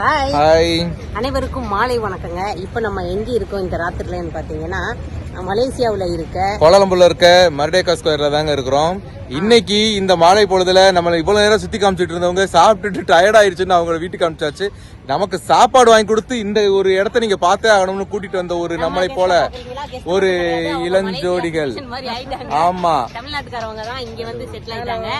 Hi hi அனைவருக்கும் மாலை வணக்கங்க. இப்போ நம்ம எங்கே இருக்கோம் இந்த ராத்திரிலன்னு பார்த்தீங்கன்னா மலேசியாவில் இருக்க கோலாலம்பூர்ல இருக்க மர்டேக்கா ஸ்கொயர்ல தாங்க இருக்கிறோம். இன்னைக்கு இந்த மாலை பொழுதுல நம்ம இவ்வளவு நேரம் சுத்தி காமிச்சிட்டு இருந்தவங்க சாப்பிட்டுட்டு டயர்ட் ஆயிருச்சுன்னு அவங்க வீட்டுக்கு காமிச்சாச்சு நமக்கு சாப்பாடு வாங்கி கொடுத்து இந்த ஒரு இடத்த நீங்க பார்த்தே ஆகணும்னு கூட்டிட்டு வந்த ஒரு நம்மளை போல ஒரு இளஞ்சோடிகள் ஆமா. தமிழ்நாட்டுக்காரவங்க தான் இங்க வந்து செட்டில் ஆயிட்டாங்க.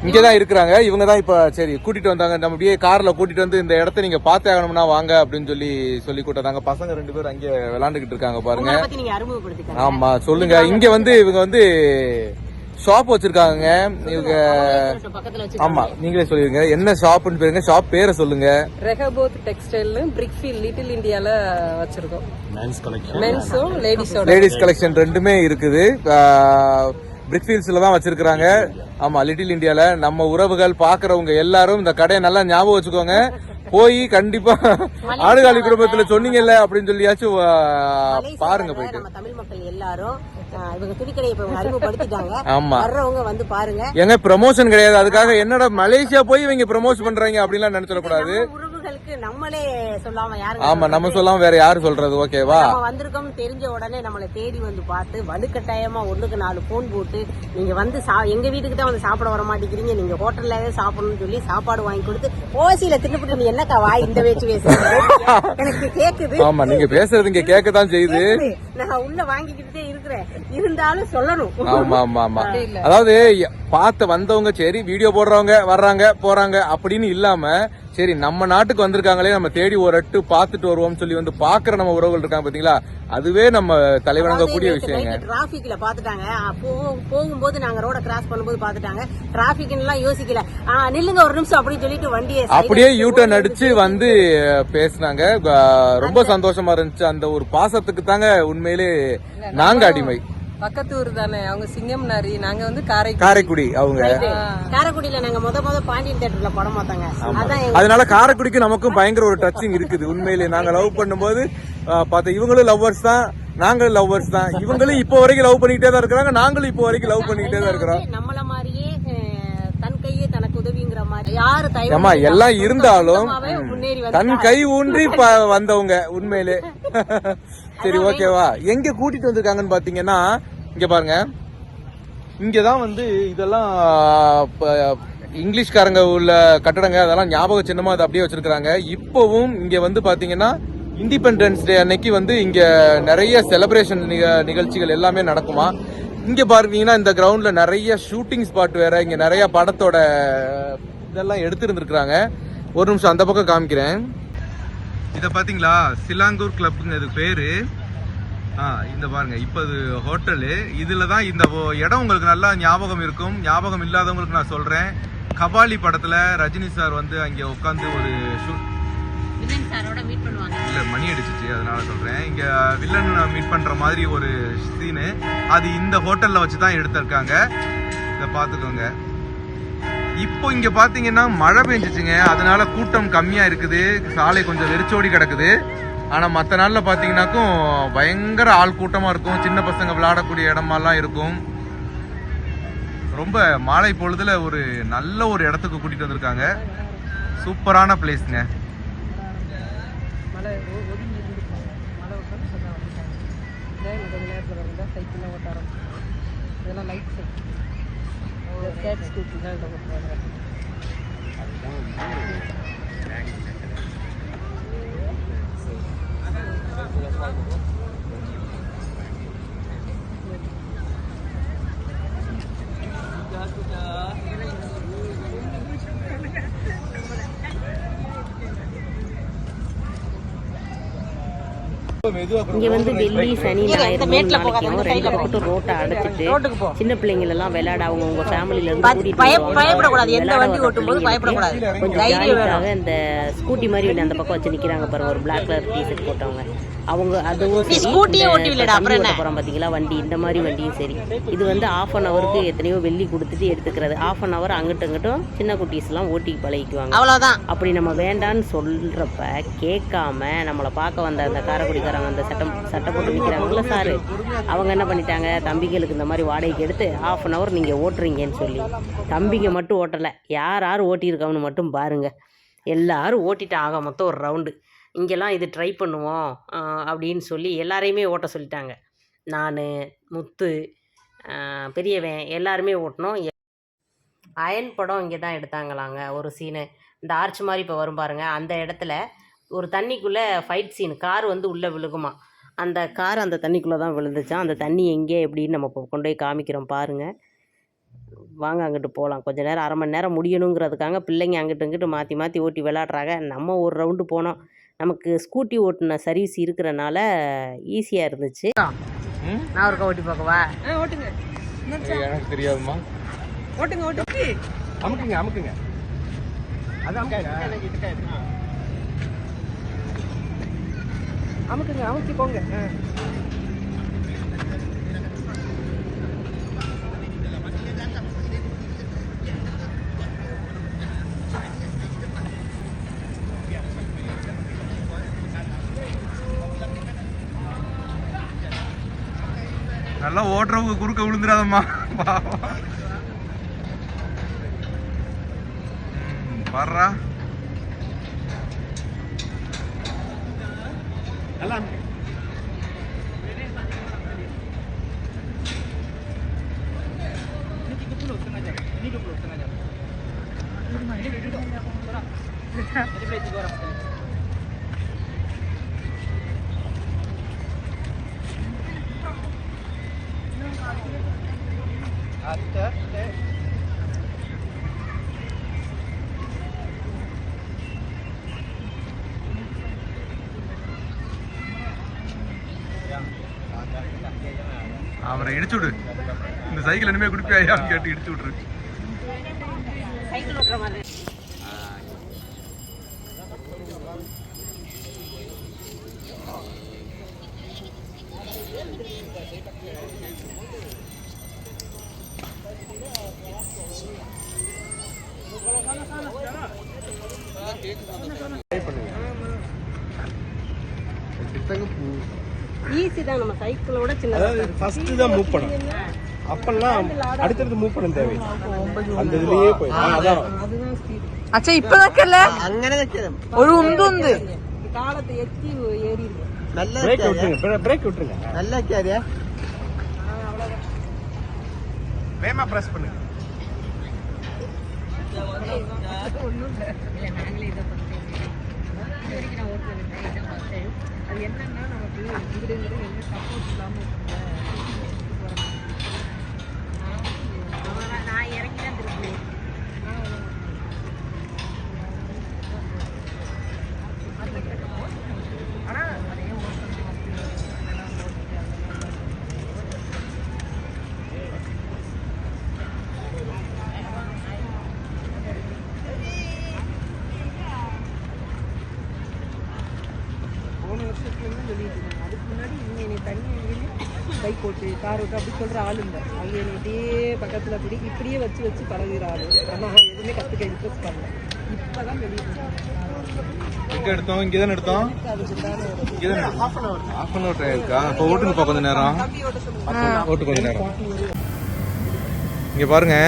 ஆஹ், இங்கதான் இருக்கிறாங்க. இவங்க தான் இப்ப சரி கூட்டிட்டு வந்தாங்க. நம்ம அப்படியே கார்ல கூட்டிட்டு வந்து இந்த இடத்த நீங்க பார்த்தே ஆகணும்னா வாங்க அப்படின்னு சொல்லி சொல்லி கூட்டாங்க பசங்க ரெண்டு பேரும் அங்கே விளையாண்டுகிட்டு இருக்காங்க பாருங்க. உங்களை பத்தி நீங்க அறிமுகப்படுத்திக்கங்க ஆமா சொல்லுங்க. இங்க வந்து இவங்க வந்து ஷாப் வச்சிருக்காங்க இவங்க ஆமா நீங்களே சொல்லிருங்க என்ன ஷாப்னு பேருங்க? ஷாப் பேரை சொல்லுங்க. ரெஹபோத் டெக்ஸ்டைல்னு பிரிக்ஃபீல் லிட்டில் இந்தியால வச்சிருக்கோம். மென்ஸும் லேடிஸோட லேடிஸ் கலெக்ஷன் ரெண்டுமே இருக்குது. பிரிக்ஃபீல்ஸ்ல தான் வச்சிருக்காங்க ஆமா லிட்டில் இந்தியால நம்ம உறவுகள் பாக்குறவங்க எல்லாரும் இந்த கடையை நல்லா ஞாபகம் வச்சுக்கோங்க. போய் கண்டிப்பா ஆடுகாலி குடும்பத்துல சொன்னீங்கல்ல அப்படின்னு சொல்லியாச்சும் பாருங்க போயிட்டு. தமிழ் மக்கள் எல்லாரும் இவங்க துணிக்கடையை அறிமுகப்படுத்திட்டாங்க. ஆமா. வர்றவங்க வந்து பாருங்க. எங்க ப்ரமோஷன் கிடையாது. அதுக்காக என்னடா மலேசியா போய் இவங்க ப்ரமோஷன் பண்றாங்க அப்படின்லாம் நினைச்சிடக்கூடாது. உறவுகளுக்கு நம்மளே சொல்லாம யாருங்க ஆமா நம்ம சொல்லாம வேற யாரு சொல்றது? ஓகேவா நம்ம வந்திருக்கோம் தெரிஞ்ச உடனே நம்மளை தேடி வந்து பார்த்து வலுக்கட்டாயமா ஒண்ணுக்கு நாலு போன் போட்டு நீங்க வந்து சா- எங்க வீட்டுக்கு தான் வந்து சாப்பிட வர மாட்டேங்கிறீங்க. நீங்க ஹோட்டல்ல சாப்பிடணும்னு சொல்லி சாப்பாடு வாங்கி கொடுத்து ஓசியில தின்னுபிட்டு நீ என்னக்கா வாய் இந்த பேச்சு பேசுறீங்க எனக்கு கேக்குது. ஆமா நீங்க பேசுறது இங்க கேட்கத்தான் செய்யுது. நான் உள்ள வாங்கிக்கிட்டே இருக்கிறேன். இருந்தாலும் சொல்லணும். ஆமா ஆமா ஆமா. அதாவது பார்த்து வந்தவங்க சரி வீடியோ போடுறவங்க வர்றாங்க போறாங்க அப்படின்னு இல்லாம சரி நம்ம நாட்டுக்கு வந்திருக்காங்களே நம்ம தேடி ஒரு எட்டு பார்த்துட்டு வருவோம்னு சொல்லி வந்து பாக்குற நம்ம உறவுகள் இருக்காங்க பாத்தீங்களா? அதுவே நம்ம தலைவணங்க கூடிய விஷயங்க. டிராபிக்ல பாத்துட்டாங்க போகும்போது நாங்க ரோட கிராஸ் பண்ணும்போது பாத்துட்டாங்க டிராபிக் எல்லாம் யோசிக்கல நில்லுங்க ஒரு நிமிஷம் அப்படின்னு சொல்லிட்டு வண்டியை அப்படியே யூ டர்ன் அடிச்சு வந்து பேசினாங்க. ரொம்ப சந்தோஷமா இருந்துச்சு. அந்த ஒரு பாசத்துக்கு தாங்க உண்மையிலே நாங்க அடிமை. பக்கத்து ஊர் தானே அவங்க சிங்கம் நாரி நாங்க வந்து காரைக்குடி. காரைக்குடி அவங்க. காரைக்குடியில நாங்க முத முத பாண்டியன் தேட்டர்ல படம் பார்த்தாங்க. அதனால காரைக்குடிக்கு நமக்கும் பயங்கர ஒரு டச்சிங் இருக்குது. உண்மையிலே நாங்க லவ் பண்ணும்போது பார்த்த இவங்களும் லவ்வர்ஸ் தான் நாங்களும் லவ்வர்ஸ் தான். இவங்களும் இப்போ வரைக்கும் லவ் பண்ணிக்கிட்டே தான் இருக்கிறாங்க நாங்களும் இப்போ வரைக்கும் லவ் பண்ணிக்கிட்டே தான் இருக்கிறோம். நம்மள மாதிரியே தன் கையே தனக்கு உதவிங்கிற மாதிரி யாரு ஆமா எல்லாம் இருந்தாலும் தன் கை ஊன்றி வந்தவங்க உண்மையிலே. சரி ஓகேவா எங்க கூட்டிட்டு வந்திருக்காங்கன்னு பாத்தீங்கன்னா இங்க பாருங்க. இங்கதான் வந்து இதெல்லாம் இங்கிலீஷ்காரங்க உள்ள கட்டடங்க அதெல்லாம் ஞாபக சின்னமா அதை அப்படியே வச்சிருக்காங்க இப்பவும் இங்க வந்து பாத்தீங்கன்னா இண்டிபெண்டன்ஸ் டே அன்னைக்கு வந்து இங்க நிறைய செலிப்ரேஷன் நிகழ்ச்சிகள் எல்லாமே நடக்குமா? இங்க பாத்தீங்கன்னா இந்த கிரவுண்ட்ல நிறைய ஷூட்டிங் ஸ்பாட் வேற இங்க நிறைய படத்தோட இதெல்லாம் எடுத்திருந்திருக்காங்க ஒரு நிமிஷம் அந்த பக்கம் காமிக்கிறேன். இத பாத்தீங்களா சிலாங்கூர் கிளப்னு இது பேரு. ஆ இந்த பாருங்க. இப்போ இது ஹோட்டலு இதுல தான் இந்த இடம் உங்களுக்கு நல்லா ஞாபகம் இருக்கும். ஞாபகம் இல்லாதவங்களுக்கு நான் சொல்றேன். கபாலி படத்துல ரஜினி சார் வந்து அங்க உட்காந்து ஒரு ஷூட் இல்ல மணி அடிச்சிச்சு. அதனால சொல்றேன். இங்க வில்லன் மீட் பண்ற மாதிரி ஒரு சீனு அது இந்த ஹோட்டல்ல வச்சு தான் எடுத்திருக்காங்க. இத பாத்துக்கோங்க இப்போ இங்க பாத்தீங்கன்னா மழை பெஞ்சிச்சுங்க. அதனால கூட்டம் கம்மியா இருக்குது. சாலை கொஞ்சம் வெறிச்சோடி கிடக்குது. ஆனா மற்ற நாள்ல பாத்தீங்கன்னாக்கும் பயங்கர ஆள் கூட்டமா இருக்கும். சின்ன பசங்க விளையாடக்கூடிய இடமாலாம் இருக்கும். ரொம்ப மாலை பொழுதுல ஒரு நல்ல ஒரு இடத்துக்கு கூட்டிட்டு வந்திருக்காங்க. சூப்பரான பிளேஸ்ங்க இதெல்லாம் லைட் சைக்கிள் கேட் ஸ்கூட்டி தான் இங்க வந்து வெள்ளி சனி ஞாயிறு மூணு நாளைக்கும் ரெண்டு பக்கத்தும் ரோட்டை அடைச்சிட்டு சின்ன பிள்ளைங்க எல்லாம் விளையாட அவங்க உங்க ஃபேமிலில இருந்து கூட்டிட்டு. கொஞ்சம் இந்த ஸ்கூட்டி மாதிரி அந்த பக்கம் வச்சு நிக்கிறாங்க பாருங்க. ஒரு பிளாக் கலர் டிஷர்ட் போட்டவங்க. அவங்க அதுவும் ஸ்கூட்டியே இந்த ஓட்டி விளையாடு, அப்புறம் ஓட்ட போறோம் பாத்தீங்களா? வண்டி இந்த மாதிரி வண்டியும் சரி. இது வந்து ஆஃப் அன் ஹவருக்கு எத்தனையோ வெள்ளி கொடுத்துட்டு எடுத்துக்கிறது. ஆஃப் அன் ஹவர் அங்கிட்டும் இங்கிட்டும் சின்ன குட்டீஸ் எல்லாம் ஓட்டி பழகிக்குவாங்க. அவ்வளவுதான். அப்படி நம்ம வேண்டான்னு சொல்றப்ப கேட்காம நம்மளை பார்க்க வந்த அந்த காரைக்குடிக்காரங்க அந்த சட்டம் சட்டை போட்டு நிற்கிறாங்கல்ல சாரு. அவங்க என்ன பண்ணிட்டாங்க? தம்பிகளுக்கு இந்த மாதிரி வாடகைக்கு எடுத்து ஆஃப் அன் ஹவர் நீங்கள் ஓட்டுறீங்கன்னு சொல்லி. தம்பிங்க மட்டும் ஓட்டலை. யார் யார் ஓட்டியிருக்காங்கன்னு மட்டும் பாருங்க. எல்லாரும் ஓட்டிட்டு ஆக மொத்தம் ஒரு ரவுண்டு இங்கெல்லாம் இது ட்ரை பண்ணுவோம் அப்படின்னு சொல்லி எல்லாரையுமே ஓட்ட சொல்லிட்டாங்க. நான் முத்து பெரியவன் எல்லாருமே ஓட்டினோம். அயன் படம் இங்கே தான் எடுத்தாங்களாங்க. ஒரு சீனு இந்த ஆர்ச் மாதிரி இப்போ வரும் பாருங்க. அந்த இடத்துல ஒரு தண்ணிக்குள்ளே ஃபைட் சீன் கார் வந்து உள்ளே விழுகுமா. அந்த கார் அந்த தண்ணிக்குள்ளே தான் விழுந்துச்சான் அந்த தண்ணி எங்கே எப்படின்னு நம்ம இப்போ கொண்டு போய் காமிக்கிறோம் பாருங்கள் வாங்க அங்கிட்டு போகலாம் கொஞ்சம் நேரம் அரை மணி நேரம் முடியணுங்கிறதுக்காக பிள்ளைங்க அங்கிட்டு இங்கிட்டு மாற்றி மாற்றி ஓட்டி விளாட்றாங்க நம்ம ஒரு ரவுண்டு போனோம். நமக்கு ஸ்கூட்டி ஓட்டின சர்வீஸ் இருக்கிறனால ஈஸியாக இருந்துச்சு? நான் ஒருக்கா ஓட்டி பார்க்கவா? ஆ ஓட்டுங்க. எனக்கு தெரியாதுமா ஓட்டுங்க ஓட்டுங்க அமுக்குங்க அமுக்குங்க. அது அமுக்குங்க. அமுக்குங்க அமுக்கி போங்க. அதெல்லாம் ஓட்டுறவங்க குறுக்க விழுந்துடாதம்மா. பாவம். ம், பாருடா. அவரை இடிச்சு விடு. இந்த சைக்கிள் இனிமே குடிப்பியாயான்னு கேட்டு இடிச்சு விட்ரு சைக்கிள் ஓட்டுற மாதிரி ஈஸி தான் நம்ம சைக்கிளோட சின்னதாக அதாவது ஃபர்ஸ்ட் தான் மூவ் பண்ணும் அப்பெல்லாம் அடுத்தடுத்து மூவ் பண்ண தேவை அந்த இதுலயே போய் ஆ, அதான் அதுதான் ஸ்பீட் അച്ഛാ ഇപ്പൊ നിക്കല്ലേ ഒരു ഉണ്ട് ഉണ്ട് காலத்தை எத்தி ஏறி இருக்கு பிரேக் விட்டுருங்க பிரேக் விட்டுருங்க வேமா பிரஸ் பண்ணுங்க அது பைக் ஓட்டு கார் அப்படி சொல்ற ஆள் இல்லை. அவங்க இப்படியே பக்கத்துல அப்படி இப்படியே வச்சு வச்சு பழகுற ஆள். ஆனால் எதுவுமே கற்றுக்க இன்ட்ரெஸ்ட் பண்ணல. இப்பதான் வெளியே எங்க எடுத்தோம்? இங்க தானே எடுத்தோம். இங்க தானே half an hour half an hour try இருக்கா? அப்போ ஓட்டுங்கப்பா கொஞ்ச நேரம். ஓட்டு கொஞ்ச நேரம். இங்க பாருங்க.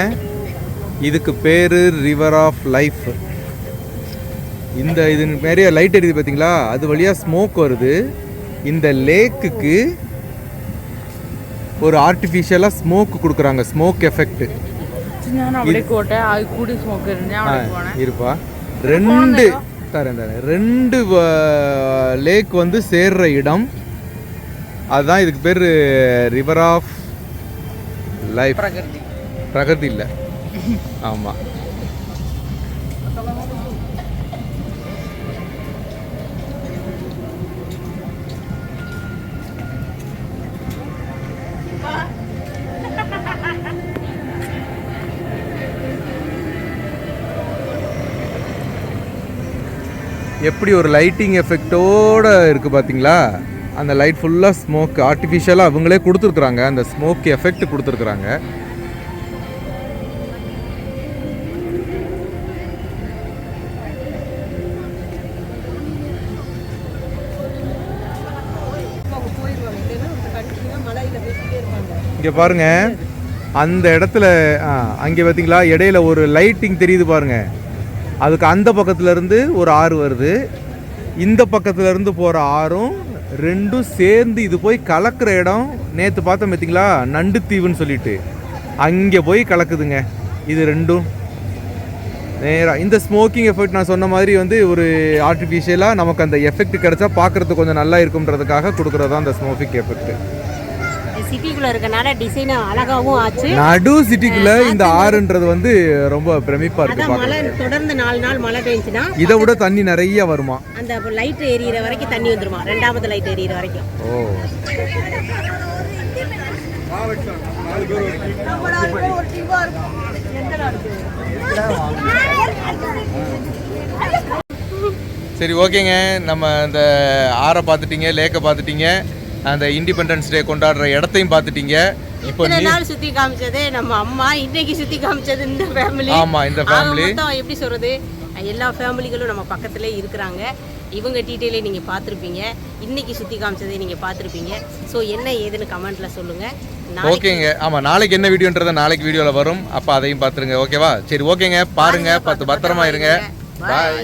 இதுக்கு பேரு ரிவர் ஆஃப் லைஃப் இந்த இது நிறைய லைட் எரியுது பாத்தீங்களா? அது வழியா ஸ்மோக் வருது. இந்த லேக்குக்கு ஒரு ஆர்டிஃபிஷியலாக ஸ்மோக் கொடுக்குறாங்க ஸ்மோக் எஃபெக்ட் இருப்பா ரெண்டு தரேன் தரேன் ரெண்டு லேக் வந்து சேர்ற இடம். அதுதான் இதுக்கு பேர் ரிவர் ஆஃப் லைஃப் பிரகதி இல்லை ஆமாம் எப்படி ஒரு லைட்டிங் எஃபெக்டோடு இருக்குது பார்த்தீங்களா அந்த லைட் ஃபுல்லாக ஸ்மோக் ஆர்டிஃபிஷியலாக அவங்களே கொடுத்துருக்குறாங்க. அந்த ஸ்மோக் எஃபெக்ட் கொடுத்துருக்குறாங்க. இங்கே பாருங்க. அந்த இடத்துல ஆ, அங்கே பார்த்தீங்களா இடையில ஒரு லைட்டிங் தெரியுது பாருங்கள் அதுக்கு அந்த பக்கத்துலேருந்து ஒரு ஆறு வருது. இந்த பக்கத்துலேருந்து போகிற ஆறும் ரெண்டும் சேர்ந்து இது போய் கலக்கிற இடம் நேற்று பார்த்தோம் பார்த்தீங்களா நண்டு தீவுன்னு சொல்லிட்டு. அங்கே போய் கலக்குதுங்க. இது ரெண்டும். நேராக இந்த ஸ்மோக்கிங் எஃபெக்ட் நான் சொன்ன மாதிரி வந்து ஒரு ஆர்டிஃபிஷியலாக நமக்கு அந்த எஃபெக்ட் கிடச்சா பார்க்கறதுக்கு கொஞ்சம் நல்லா இருக்கும்ன்றதுக்காக கொடுக்குறது தான் அந்த ஸ்மோக்கிங் எஃபெக்ட் சிட்டிக்குள்ள இருக்கனால டிசைன் அழகாவும் ஆச்சு. நடு சிட்டிக்குள்ள இந்த ஆறுன்றது வந்து ரொம்ப பிரமிப்பா இருக்கு மழை தொடர்ந்து நாலு நாள் மழை பெஞ்சுன்னா இதை விட தண்ணி நிறைய வருமா? அந்த லைட் எரியிற வரைக்கும் தண்ணி வந்துருமா? ரெண்டாவது லைட் எரியிற வரைக்கும். ஓ. சரி ஓகேங்க. நம்ம இந்த ஆறை பார்த்துட்டீங்க லேக்கை பார்த்துட்டீங்க. அந்த இண்டிபெண்டன்ஸ் டே கொண்டாடுற இடத்தையும் பார்த்துட்டீங்க. இப்போ நாள் சுத்தி காமிச்சது நம்ம அம்மா இன்னைக்கு சுத்தி காமிச்சது இந்த ஃபேமிலி ஆமா இந்த ஃபேமிலி எப்படி சொல்றது? எல்லா ஃபேமிலிகளும் நம்ம பக்கத்துல இருக்கிறாங்க. இவங்க டீட்டெயிலே நீங்க பார்த்துருப்பீங்க. இன்னைக்கு சுத்தி காமிச்சதை நீங்க பார்த்துருப்பீங்க. ஸோ என்ன ஏதுன்னு கமெண்ட்ல சொல்லுங்க. நாளைக்கு ஓகேங்க. ஆமா நாளைக்கு என்ன வீடியோன்றத நாளைக்கு வீடியோல வரும். அப்ப அதையும் பார்த்துருங்க. ஓகேவா? சரி ஓகேங்க. பாருங்க. பார்த்து பத்திரமா இருங்க. பாய்